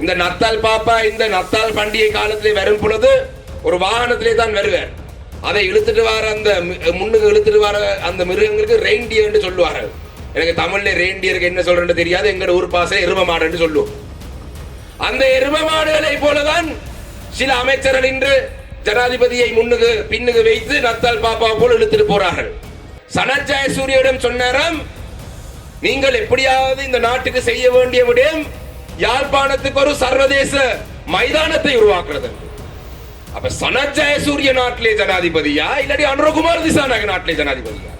இந்த நத்தால் பாப்பா இந்த நத்தால் பண்டிகை காலத்திலே வரும் பொழுது ஒரு வாகனத்திலே தான் வருவார். அதை இழுத்துட்டு வர அந்த முன்னுக்கு இழுத்துட்டு வர அந்த மிருகங்களுக்கு ரெயின்டியர்னு சொல்லுவார்கள். எனக்கு தமிழ்ல ரெயின்டியருக்கு என்ன சொல்றேன்னு தெரியாது எங்க ஊர் பாசை எரும மாடுன்னு சொல்லுவோம். அந்த எரும மாடுகளை போலதான் சில அமைச்சர்கள் இன்று ஜனாதிபதியை முன்னுக்கு பின்னுக்கு வைத்து நத்தால் பாப்பா போல இழுத்துட்டு போறார்கள். சனத் ஜெயசூரியனிடம் சொன்னாராம் நீங்கள் எப்படியாவது இந்த நாட்டுக்கு செய்ய வேண்டிய விடயம் யாழ்ப்பாணத்துக்கு ஒரு சர்வதேச மைதானத்தை உருவாக்குறது. அப்ப சனத் ஜெயசூரிய நாட்டிலே ஜனாதிபதியா இல்லாட்டி அனுரகுமார் திசாநாயக நாட்டிலே ஜனாதிபதியா?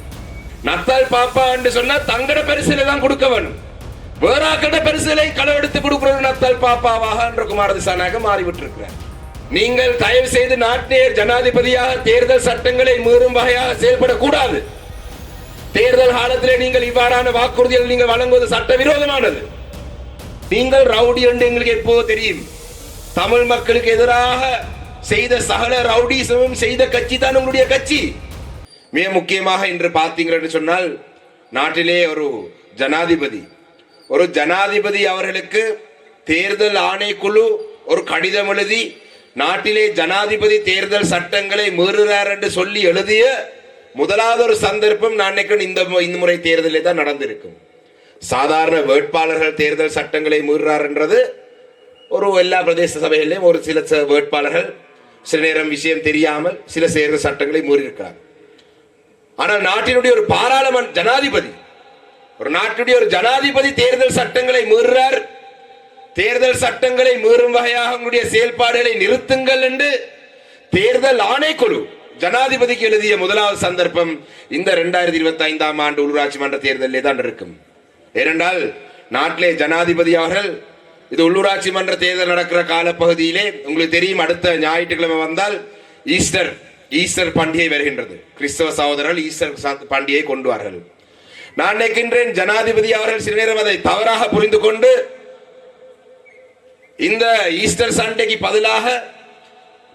நத்தால் பாப்பா என்று சொன்னா தங்கட பரிசிலை தான் கொடுக்க வேணும். வேறாக்கட பரிசிலை களவெடுத்து கொடுக்கிறது நத்தால் பாப்பாவாக அனுரகுமார் திசாநாயக மாறிவிட்டு இருக்கிறார் நீங்கள் தயவு செய்து நாட்டினர் ஜனாதிபதியாக தேர்தல் சட்டங்களை மீறும் வகையாக செயல்படக்கூடாது. தேர்தல் காலத்திலே நீங்கள் இவ்வாறான வாக்குறுதிகள் நீங்கள் வழங்குவது சட்டவிரோதமானது. நீங்கள் ரவுடி என்று எங்களுக்கு எப்போது தெரியும்? தமிழ் மக்களுக்கு எதிராக செய்த சகல ரவுடிசமும் செய்த கட்சி தான் உங்களுடைய கட்சி. மிக முக்கியமாக இன்று பார்த்தீங்கன்னு சொன்னால் நாட்டிலே ஒரு ஜனாதிபதி. ஒரு ஜனாதிபதி அவர்களுக்கு தேர்தல் ஆணைக்குழு ஒரு கடிதம் எழுதி நாட்டிலே ஜனாதிபதி தேர்தல் சட்டங்களை மீறுகிறார் என்று சொல்லி எழுதிய முதலாவது ஒரு சந்தர்ப்பம் நான் நினைக்கிறேன் இந்த இந்த முறை தேர்தலில் தான் நடந்திருக்கும். சாதாரண வேட்பாளர்கள் தேர்தல் சட்டங்களை மீறுறார் என்றது ஒரு எல்லா பிரதேச சபைகளிலும் ஒரு சில வேட்பாளர்கள் சில நேரம் விஷயம் தெரியாமல் சில தேர்தல் சட்டங்களை மீறியிருக்கிறார். ஆனால் நாட்டினுடைய ஒரு பாராளுமன்ற ஜனாதிபதி ஒரு நாட்டுடைய ஒரு ஜனாதிபதி தேர்தல் சட்டங்களை மீறுறார். தேர்தல் சட்டங்களை மீறும் வகையாக உங்களுடைய செயல்பாடுகளை நிறுத்துங்கள் என்று தேர்தல் ஆணைக்குழு ஜனாதிபதிக்கு எழுதிய முதலாவது சந்தர்ப்பம் இந்த இரண்டாயிரத்தி இருபத்தி ஐந்தாம் ஆண்டு உள்ளூராட்சி மன்ற தேர்தலிலே தான் இருக்கும். ஏனென்றால் நாட்டிலே ஜனாதிபதி அவர்கள் இது உள்ளூராட்சி மன்ற தேர்தல் நடக்கிற காலப்பகுதியிலே உங்களுக்கு தெரியும் அடுத்த ஞாயிற்றுக்கிழமை வந்தால் ஈஸ்டர் ஈஸ்டர் பண்டிகை வருகின்றது. கிறிஸ்தவ சகோதரர்கள் ஈஸ்டர் பண்டிகையை பண்டிகையை கொண்டுவார்கள் நான் நினைக்கின்றேன் ஜனாதிபதி அவர்கள் சில நேரம் அதை தவறாக புரிந்து கொண்டு இந்த ஈஸ்டர் சண்டைக்கு பதிலாக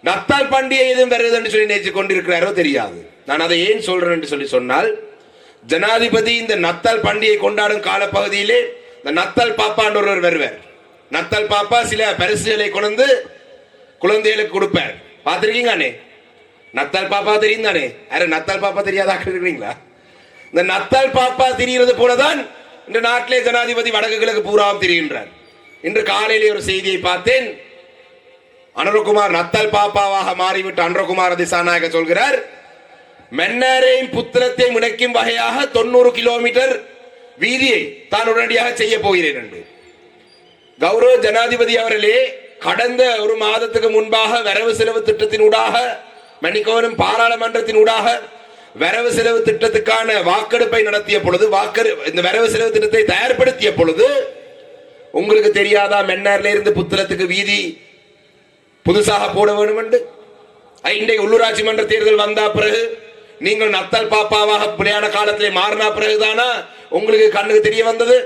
நத்தால் பண்டிகை எதுவும் வருது என்று சொல்லி நினைச்சு கொண்டிருக்கிறாரோ தெரியாது. நான் அதை ஏன் சொல்றேன் என்று சொல்லி சொன்னால் ஜனாதிபதி இந்த நத்தால் பண்டிகை கொண்டாடும் காலப்பகுதியிலே இந்த நத்தால் பாப்பான்ற ஒருவர் வருவார். நத்தால் பாப்பா சில பரிசுகளை கொண்டு குழந்தைகளுக்கு கொடுப்பார். பார்த்துருக்கீங்களே நத்தல் நத்தால் பாப்பா தெரியும் தானே யாரு நத்தால் பாப்பா தெரியாதா இருக்கிறீங்களா? இந்த நத்தால் பாப்பா தெரிகிறது போலதான் இந்த நாட்டிலே ஜனாதிபதி வடக்கு கிழக்கு பூராவும் தெரிகின்றார். இன்று காலையிலே ஒரு செய்தியை பார்த்தேன். அனுரகுமார் நத்தல் பாப்பாவாக மாறிவிட்டு அனுரகுமார் திசாநாயக சொல்கிறார் மன்னாரையும் புத்திரத்தை இணைக்கும் வகையாக தொண்ணூறு கிலோமீட்டர் வீதியை தான் உடனடியாக செய்ய போகிறேன் என்று. கௌரவ ஜனாதிபதி அவர்களே கடந்த ஒரு மாதத்துக்கு முன்பாக வரவு செலவு திட்டத்தினூடாக மணிக்கோவனும் பாராளுமன்றத்தினூடாக வரவு செலவு திட்டத்துக்கான வாக்கெடுப்பை நடத்திய பொழுது வாக்கெடு இந்த வரவு செலவு திட்டத்தை தயார்படுத்திய பொழுது உங்களுக்கு தெரியாதா மென்னார்ல இருந்து புத்தளத்துக்கு வீதி புதுசாக போட வேண்டும் என்று இன்றைய இன்றைக்கு உள்ளூராட்சி மன்ற தேர்தல் வந்தா பிறகு நீங்கள் நத்தல் பாப்பாவாக பிரயாண காலத்திலே மாறினா பிறகுதானா? உங்களுக்கு கண்ணுக்கு தெரிய வந்தது?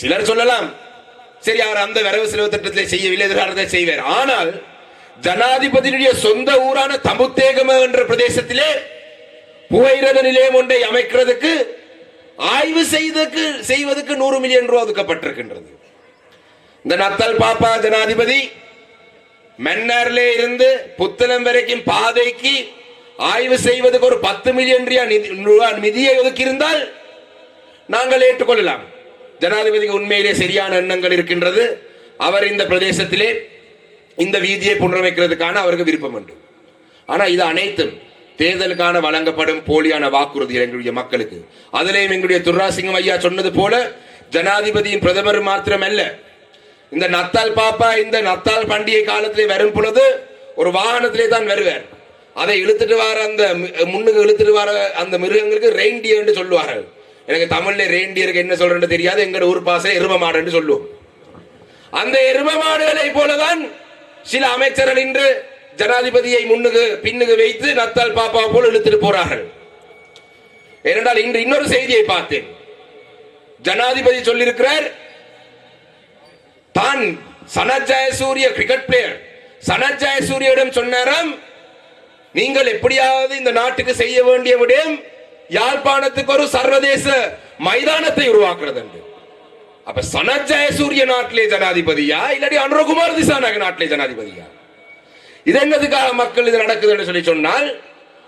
சிலர் சொல்லலாம். சரி அவர் அந்த வரவு செலவு திட்டத்திலே செய்யவில்லை எதிர்காலத்தை செய்வார். ஆனால் ஜனாதிபதியுடைய சொந்த ஊரான தமுத்தேகம என்ற பிரதேசத்திலே புகையிரத நிலையம் ஒன்றை அமைக்கிறதுக்கு ஆய்வு செய்ததுக்கு செய்வதற்கு நூறு மில்லியன் ரூபாய் ஒதுக்கப்பட்டிருக்கின்றது. இந்த நத்தல் பாப்பா ஜனாதிபதி மன்னார்ல இருந்து புத்தளம் வரைக்கும் பாதைக்கு ஆய்வு செய்வதற்கு ஒரு பத்து மில்லியன் ரூபாய் நிதியை ஒதுக்கி இருந்தால் நாங்கள் ஏற்றுக்கொள்ளலாம். ஜனாதிபதிக்கு உண்மையிலே சரியான எண்ணங்கள் இருக்கின்றது. அவர் இந்த பிரதேசத்திலே இந்த வீதியை புனரமைக்கிறதுக்கான அவருக்கு விருப்பம் உண்டு. ஆனா இது அனைத்தும் தேர்தலுக்கான வழங்கப்படும் போலியான வாக்குறுதிகள் எங்களுடைய மக்களுக்கு. அதிலேயும் எங்களுடைய துர்ராசிங்கம் ஐயா சொன்னது போல ஜனாதிபதியும் பிரதமர் மாத்திரமல்ல. இந்த நத்தால் பாப்பா இந்த நத்தால் பண்டிகை காலத்திலே வரும் பொழுது ஒரு வாகனத்திலே தான் வருவார். அதை இழுத்துட்டு வர அந்த முன்னுக்கு இழுத்துட்டு வர அந்த மிருகங்களுக்கு ரெயின்டியர்னு என்று சொல்லுவார்கள். எனக்கு தமிழ்ல ரெயின்டியருக்கு என்ன சொல்றேன்னு தெரியாது எங்கட ஊர் பாச எரும மாடுன்னு சொல்லுவோம். அந்த எரும மாடுகளை போலதான் சில அமைச்சர்கள் இன்று ஜனாதிபதியை முன்னுக்கு பின்னுக்கு வைத்து நத்தால் பாப்பா போல் இழுத்துட்டு போறார்கள். ஏனென்றால் இன்று இன்னொரு செய்தியை பார்த்தேன். ஜனாதிபதி சொல்லியிருக்கிறார் தான் சனத் ஜெயசூரிய கிரிக்கெட் பிளேயர் சனத் சூரியடம் சொன்னாராம் நீங்கள் எப்படியாவது இந்த நாட்டுக்கு செய்ய வேண்டிய விடயம் யாழ்ப்பாணத்துக்கு ஒரு சர்வதேச மைதானத்தை உருவாக்குறது என்று. அப்ப சனத் ஜெயசூரிய நாட்டிலே ஜனாதிபதியா இல்லாட்டி அனுரகுமார் திசாநாயக நாட்டிலே ஜனாதிபதியா? இது என்னதுக்காக மக்கள் இது நடக்குதுன்னு சொல்லி சொன்னால்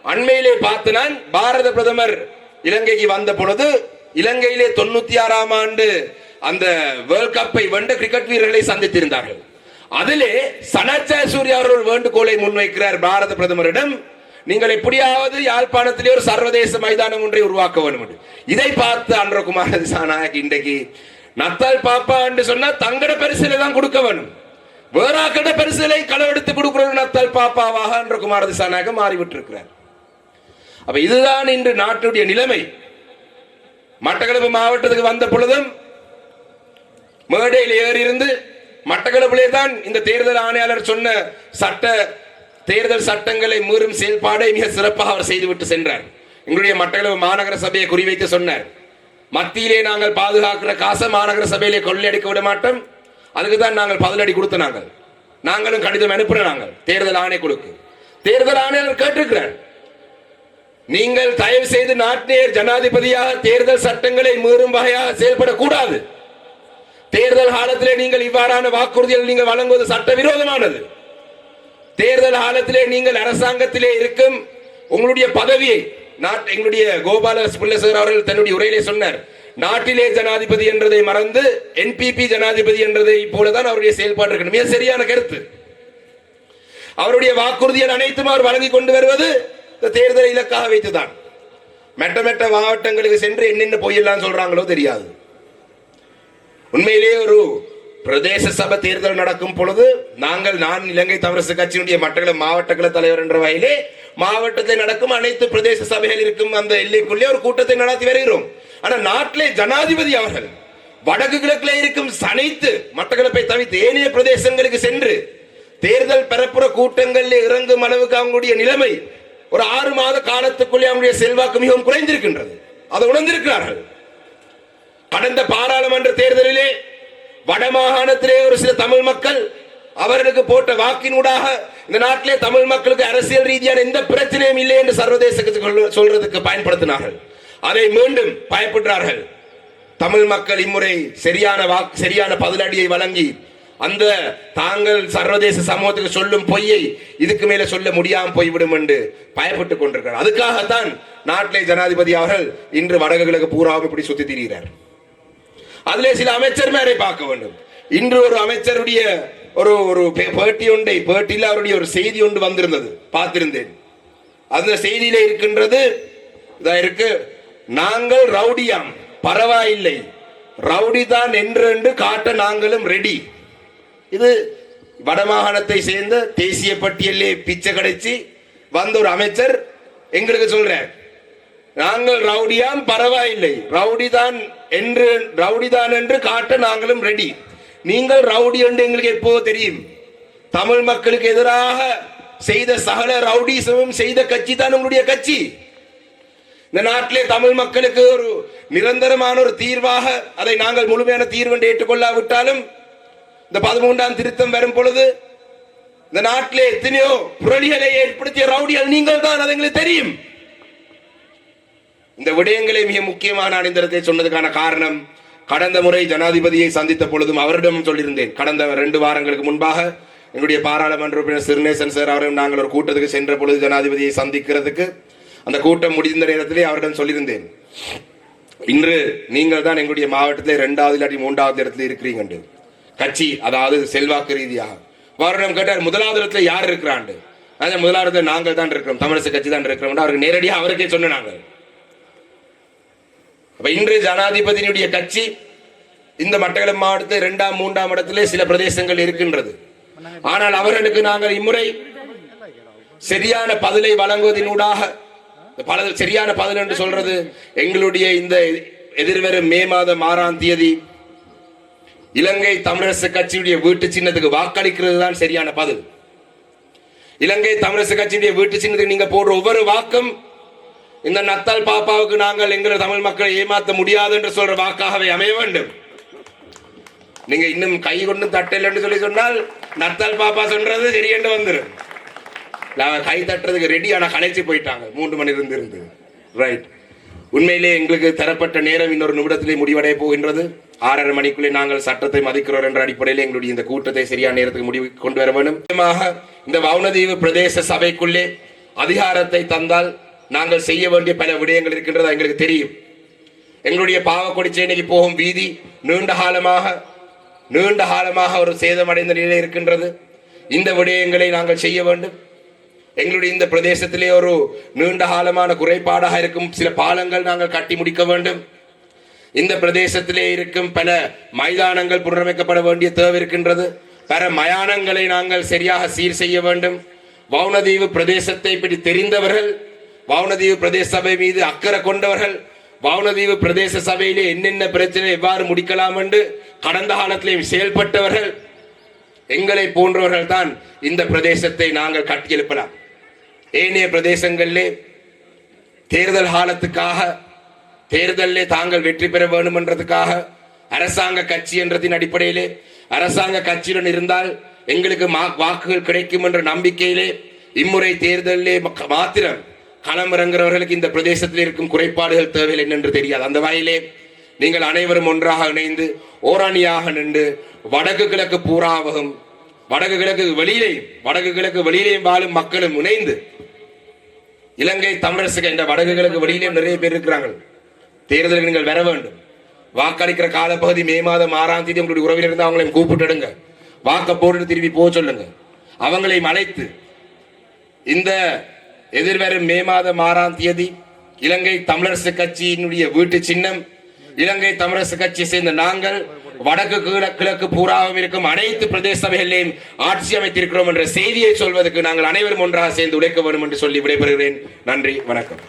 அண்மையிலே பார்த்து நான் பாரத பிரதமர் இலங்கைக்கு வந்த பொழுது இலங்கையிலே தொண்ணூத்தி ஆறாம் ஆண்டு அந்த வேர்ல்ட் கப்பை வென்ற கிரிக்கெட் வீரர்களை சந்தித்திருந்தார்கள். அதிலே சனத் ஜெயசூர்யா அவர்கள் வேண்டுகோளை முன்வைக்கிறார் பாரத பிரதமரிடம். நீங்கள் எப்படியாவது யாழ்ப்பாணத்திலே ஒரு சர்வதேச மைதானம் ஒன்றை உருவாக்க வேண்டும் என்று. இதை பார்த்து அன்றகுமார் திசாநாயக் இன்றைக்கு நத்தால் பாப்பா என்று சொன்னா தங்கட பரிசில தான் கொடுக்க வேணும். வேறாக்கட பரிசிலை களவெடுத்து கொடுக்கிறது நத்தால் பாப்பாவாக என்ற குமார திசாநாயக மாறிவிட்டு இருக்கிறார் அப்ப இதுதான் இன்று நாட்டுடைய நிலைமை. மட்டக்களப்பு மாவட்டத்துக்கு வந்த பொழுதும் மேடையில் ஏறி இருந்து மட்டக்களப்பிலே தான் இந்த தேர்தல் ஆணையாளர் சொன்ன சட்ட தேர்தல் சட்டங்களை மீறும் செயல்பாடை மிக சிறப்பாக அவர் செய்துவிட்டு சென்றார். எங்களுடைய மட்டக்களப்பு மாநகர சபையை குறிவைத்து சொன்னார். மத்தியிலே நாங்கள் பாதுகாக்கிற காசை மாநகர சபையிலே கொள்ளையடிக்க விட மாட்டோம். அதுக்கு தான் நாங்கள் பதிலடி கொடுத்த நாங்கள். நாங்களும் கடிதம் அனுப்புற நாங்கள் தேர்தல் ஆணைக்குழுக்கு தேர்தல் ஆணையாளர் கேட்டிருக்கிறார். நீங்கள் தயவு செய்து நாட்டினர் ஜனாதிபதியாக தேர்தல் சட்டங்களை மீறும் வகையாக செயல்படக்கூடாது. தேர்தல் காலத்திலே நீங்கள் இவ்வாறான வாக்குறுதிகள் நீங்கள் வழங்குவது சட்டவிரோதமானது. தேர்தல் காலத்திலே நீங்கள் அரசாங்கத்திலே இருக்கும் உங்களுடைய பதவியை நாட் எங்களுடைய கோபால பிள்ளைசேகர் அவர்கள் தன்னுடைய உரையிலே சொன்னார். நாட்டிலே ஜனாதிபதி என்றதை மறந்து என்பிபி ஜனாதிபதி என்றதை போலதான் அவருடைய செயல்பாடு இருக்கணும். மிக சரியான கருத்து. அவருடைய வாக்குறுதிகள் அனைத்தும் அவர் வழங்கி கொண்டு வருவது இந்த தேர்தலை இலக்காக வைத்துதான். மெட்ட மெட்ட மாவட்டங்களுக்கு சென்று என்னென்ன பொய்யெல்லாம் சொல்றாங்களோ தெரியாது. உண்மையிலேயே ஒரு பிரதேச சபை தேர்தல் நடக்கும் பொழுது நாங்கள் நான் இலங்கை தமிழரசு கட்சியினுடைய மட்டக்கள மாவட்டக்கள தலைவர் என்ற வகையிலே மாவட்டத்தில் நடக்கும் அனைத்து பிரதேச சபைகள் இருக்கும் அந்த எல்லைக்குள்ளே ஒரு கூட்டத்தை நடத்தி வருகிறோம். ஆனா நாட்டிலே ஜனாதிபதி அவர்கள் வடக்கு கிழக்கிலே இருக்கும் சனைத்து மட்டக்களப்பை தவிர்த்து ஏனைய பிரதேசங்களுக்கு சென்று தேர்தல் பெறப்புற கூட்டங்களில் இறங்கும் அளவுக்கு அவங்களுடைய நிலைமை ஒரு ஆறு மாத காலத்துக்குள்ளே அவங்களுடைய செல்வாக்கு மிகவும் குறைந்திருக்கின்றது. அதை உணர்ந்திருக்கிறார்கள். கடந்த பாராளுமன்ற தேர்தலிலே வடமாகாணத்திலே ஒரு சில தமிழ் மக்கள் அவர்களுக்கு போட்ட வாக்கினூடாக இந்த நாட்டிலே தமிழ் மக்களுக்கு அரசியல் ரீதியான எந்த பிரச்சனையும் இல்லை என்று சர்வதேச சொல்றதுக்கு பயன்படுத்தினார்கள். அதை மீண்டும் பயப்படுறார்கள் தமிழ் மக்கள் இம்முறை சரியான வாக்கு சரியான பதிலடியை வழங்கி அந்த தாங்கள் சர்வதேச சமூகத்துக்கு சொல்லும் பொய்யை இதுக்கு மேல சொல்ல முடியாம போய்விடும் என்று பயப்பட்டுக் கொண்டிருக்கிறார் அதுக்காகத்தான் நாட்டிலே ஜனாதிபதி அவர்கள் இன்று வடக்கு கிழக்கு பூராவும் இப்படி சுத்தி திரிகிறார். அதிலே சில அமைச்சர்மாரை பார்க்க வேண்டும். இன்று ஒரு அமைச்சருடைய ஒரு ஒரு பேட்டி ஒன்றை பேட்டியில் அவருடைய ஒரு செய்தி ஒன்று வந்திருந்தது. பார்த்திருந்தேன். அந்த செய்தியில இருக்கின்றது இதா இருக்கு நாங்கள் ரவுடியாம் பரவாயில்லை. ரவுடி தான் என்று என்று காட்ட நாங்களும் ரெடி இது வடமாகாணத்தை சேர்ந்த தேசிய பட்டியலே பிச்சை கிடைச்சி வந்த ஒரு அமைச்சர் எங்களுக்கு சொல்றேன் நாங்கள் ரவுடியாம் பரவாயில்லை. ரவுடி தான் என்று ரவுடி தான் என்று காட்ட நாங்களும் ரெடி நீங்கள் ரவுடி என்று எங்களுக்கு எப்போ தெரியும். தமிழ் மக்களுக்கு எதிராக செய்த சகல ரவுடிசமும் செய்த கட்சி தான் உங்களுடைய கட்சி. இந்த நாட்டிலே தமிழ் மக்களுக்கு ஒரு நிரந்தரமான ஒரு தீர்வாக அதை நாங்கள் முழுமையான தீர்வு என்று ஏற்றுக்கொள்ளாவிட்டாலும் இந்த பதிமூன்றாம் திருத்தம் வரும் பொழுது இந்த நாட்டிலே எத்தனையோ புரளிகளை ஏற்படுத்திய ரவுடிகள் நீங்கள் தான் அது எங்களுக்கு தெரியும். இந்த விடயங்களை மிக முக்கியமான நான் இந்த இடத்தை சொன்னதுக்கான காரணம் கடந்த முறை ஜனாதிபதியை சந்தித்த பொழுதும் அவரிடமும் சொல்லியிருந்தேன். கடந்த ரெண்டு வாரங்களுக்கு முன்பாக எங்களுடைய பாராளுமன்ற உறுப்பினர் சிறுநேசன் சார் அவரும் நாங்கள் ஒரு கூட்டத்துக்கு சென்ற பொழுது ஜனாதிபதியை சந்திக்கிறதுக்கு அந்த கூட்டம் முடிந்த நேரத்திலே அவரிடம் சொல்லியிருந்தேன். இன்று நீங்கள் தான் எங்களுடைய மாவட்டத்தில் இரண்டாவது இல்லாட்டி மூன்றாவது இடத்துல இருக்கிறீங்க கட்சி அதாவது செல்வாக்கு ரீதியாக. அவரிடம் கேட்டார் முதலாவது இடத்துல யார் இருக்கிறாண்டு? அதான் முதலாவது நாங்கள் தான் இருக்கிறோம் தமிழரசு கட்சி தான் இருக்கிறோம் அவருக்கு நேரடியாக அவருக்கே சொன்ன நாங்கள். அப்ப இன்று ஜனாதிபதியினுடைய கட்சி இந்த மட்டக்களப்பு மாவட்டத்தில் இரண்டாம் மூன்றாம் இடத்திலே சில பிரதேசங்கள் இருக்கின்றது. ஆனால் அவர்களுக்கு நாங்கள் இம்முறை சரியான பதிலை வழங்குவதனூடாக இந்த சரியான பதில் என்று சொல்றது எங்களுடைய இந்த எதிர்வரும் மே மாதம் ஆறாம் தேதி இலங்கை தமிழரசு கட்சியுடைய வீட்டு சின்னத்துக்கு வாக்களிக்கிறது தான் சரியான பதில். இலங்கை தமிழரசு கட்சியுடைய வீட்டு சின்னத்துக்கு நீங்க போடுற ஒவ்வொரு வாக்கும் இந்த நத்தால் பாப்பாவுக்கு நாங்கள் எங்களை தமிழ் மக்களை ஏமாத்த முடியாது என்று சொல்ற வாக்காகவே அமைய வேண்டும். நீங்க இன்னும் கை கொண்டு தட்டல் என்று சொல்லி சொன்னால் நத்தால் பாப்பா சொல்றது சரியென்று வந்துடும் இல்ல, கை தட்டுறதுக்கு ரெடி ஆனால் கலைச்சு போயிட்டாங்க. மூன்று மணி இருந்து இருந்து ரைட் உண்மையிலே எங்களுக்கு தரப்பட்ட நேரம் இன்னொரு நிமிடத்திலே முடிவடைய போகின்றது. ஆறரை மணிக்குள்ளே நாங்கள் சட்டத்தை மதிக்கிறோம் என்ற அடிப்படையில் எங்களுடைய இந்த கூட்டத்தை சரியான நேரத்துக்கு முடிவு கொண்டு வர வேண்டும். இந்த வவுனதீவு பிரதேச சபைக்குள்ளே அதிகாரத்தை தந்தால் நாங்கள் செய்ய வேண்டிய பல விடயங்கள் இருக்கின்றது எங்களுக்கு தெரியும். எங்களுடைய பாவக்கொடி சேனைக்கு போகும் வீதி நீண்ட காலமாக நீண்ட காலமாக ஒரு சேதமடைந்த நிலையில் இருக்கின்றது. இந்த விடயங்களை நாங்கள் செய்ய வேண்டும். எங்களுடைய இந்த பிரதேசத்திலே ஒரு நீண்ட காலமான குறைபாடாக இருக்கும் சில பாலங்கள் நாங்கள் கட்டி முடிக்க வேண்டும். இந்த பிரதேசத்திலே இருக்கும் பல மைதானங்கள் புனரமைக்கப்பட வேண்டிய தேவை இருக்கின்றது. பல மயானங்களை நாங்கள் சரியாக சீர் செய்ய வேண்டும். வவுனதீவு பிரதேசத்தை பற்றி தெரிந்தவர்கள் வவுனதீவு பிரதேச சபை மீது அக்கறை கொண்டவர்கள் வவுனதீவு பிரதேச சபையிலே என்னென்ன பிரச்சனை எவ்வாறு முடிக்கலாம் என்று கடந்த காலத்திலேயும் செயல்பட்டவர்கள் எங்களை போன்றவர்கள் தான் இந்த பிரதேசத்தை நாங்கள் கட்டியெழுப்பலாம் ஏனைய பிரதேசங்களிலே தேர்தல் காலத்துக்காக தேர்தலிலே தாங்கள் வெற்றி பெற வேண்டும் என்றதுக்காக அரசாங்க கட்சி என்றதின் அடிப்படையிலே அரசாங்க கட்சியுடன் இருந்தால் எங்களுக்கு மா- வாக்குகள் கிடைக்கும் என்ற நம்பிக்கையிலே இம்முறை தேர்தலிலே மாத்திரம் களமிறங்குறவர்களுக்கு இந்த பிரதேசத்தில் இருக்கும் குறைபாடுகள் தேவையில்லை என்று தெரியாது. அந்த வகையிலே நீங்கள் அனைவரும் ஒன்றாக இணைந்து ஓராணியாக நின்று வடக்கு கிழக்கு பூராவகம் வடக்கு கிழக்கு வெளியிலேயும் வடக்கு கிழக்கு வெளியிலேயும் வாழும் மக்களும் இணைந்து இலங்கை தமிழரசுக்கு என்ற வடக்கு கிழக்கு வெளியிலேயும் நிறைய பேர் இருக்கிறாங்க தேர்தலுக்கு நீங்கள் வர வேண்டும். வாக்களிக்கிற காலப்பகுதி மே மாதம் ஆறாம் தேதி உங்களுடைய உறவினர் இருந்து அவங்களையும் கூப்பிட்டுடுங்க வாக்க போட்டு திரும்பி போக சொல்லுங்க. அவங்களையும் அழைத்து இந்த எதிர்வரும் மே மாதம் ஆறாம் தேதி இலங்கை தமிழரசு கட்சியினுடைய வீட்டு சின்னம் இலங்கை தமிழரசு கட்சியை சேர்ந்த நாங்கள் வடக்கு கிழ- கிழக்கு பூராவும் இருக்கும் அனைத்து பிரதேச சபைகளிலேயும் ஆட்சி அமைத்திருக்கிறோம் என்ற செய்தியை சொல்வதற்கு நாங்கள் அனைவரும் ஒன்றாக சேர்ந்து உழைக்க வேண்டும் என்று சொல்லி விடைபெறுகிறேன். நன்றி வணக்கம்.